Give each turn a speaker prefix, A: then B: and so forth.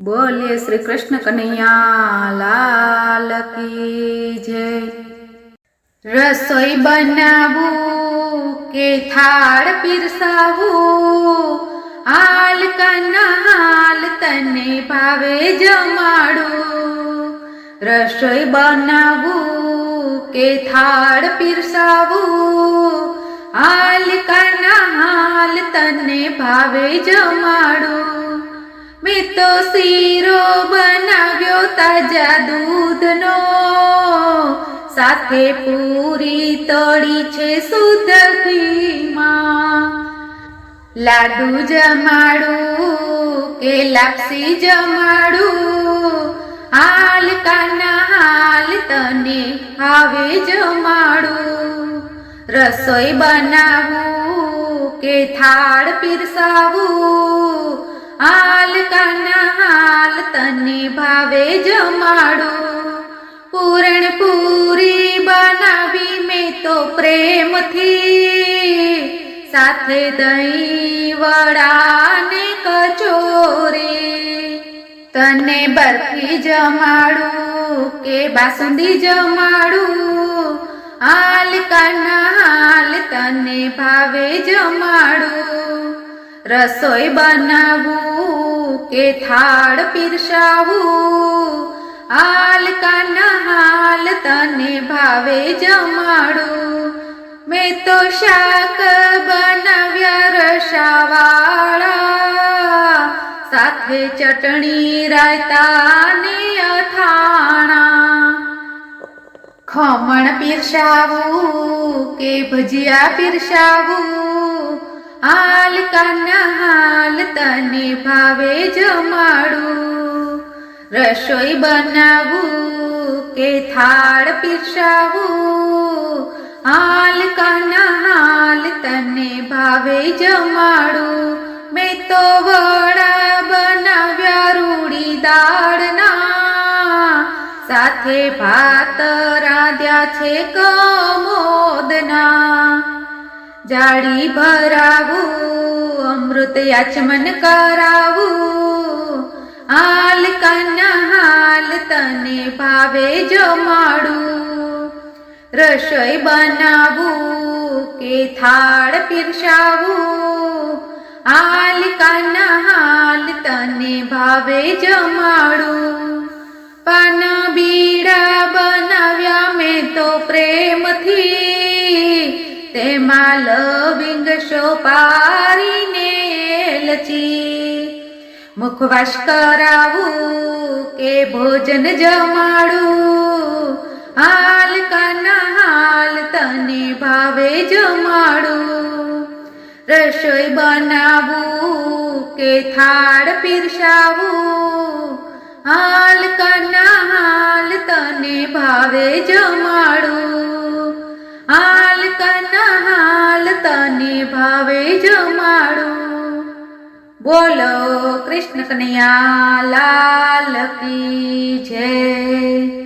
A: બોલીએ શ્રી કૃષ્ણ કનૈયા લાલ કી જય. રસોઈ બનાવું, કે થાળ પીરસાવું, હાલ કના હાલ તને ભાવે જમાડું. રસોઈ બનાવું, કે થાળ પીરસાવું, હાલ કના હાલ તને ભાવે જમાડું. મેં તો શીરો બનાવ્યો તાજા દૂધનો. સાથે પૂરી તળી છે શુદ્ધ ઘીમાં. લાડુ જમાડું કે લાપસી જમાડું? હાલ કાના હાલ તને આવે જમાડું. રસોઈ બનાવું કે થાળ પીરસાવું? હાલ કાના હાલ તને ભાવે જમાડું પૂરણ પૂરી બનાવી મેં તો પ્રેમથી. સાથે દહીં વડાને કચોરી. તને બરફી જમાડું કે બાસુંદી જમાડું હાલ કાના હાલ તને ભાવે જમાડું રસોઈ બનાવું, કે થાળ પીરસાવું. હાલ કાના હાલ તને ભાવે જમાડું. મેં તો શાક બનાવ્યા રસાવાળા. સાથે ચટણી, રાયતા ને અથાણા. ખમણ પીરસાવું, કે ભજીયા પીરસાવું. હાલ કાના હાલ તને ભાવે જમાડું રસોઈ બનાવું કે થાળ પીરસાવું? હાલ કાના હાલ તને ભાવે જમાડું મેં તો વડા બનાવ્યા રૂડી દાળના. સાથે ભાત રાંધ્યા છે કમોદના. જાડી ભરાવું, અમૃત યાચમન કરાવું. હાલ કાના હાલ તને ભાવે જમાડું રસોઈ બનાવું, કે થાળ પીરસાવું. હાલ કાના હાલ તને ભાવે જમાડું પાન તેમાં લવિંગ સોપારીને લચી મુખવાસ કરાવું કે ભોજન જમાડું? હાલ કાના હાલ તને ભાવે જમાડું. રસોઈ બનાવું કે થાળ પીરસાવું? હાલ કાના હાલ તને ભાવે જમાડું. ભાવે જમાડું બોલો કૃષ્ણ કનૈયા લાલ કી જય.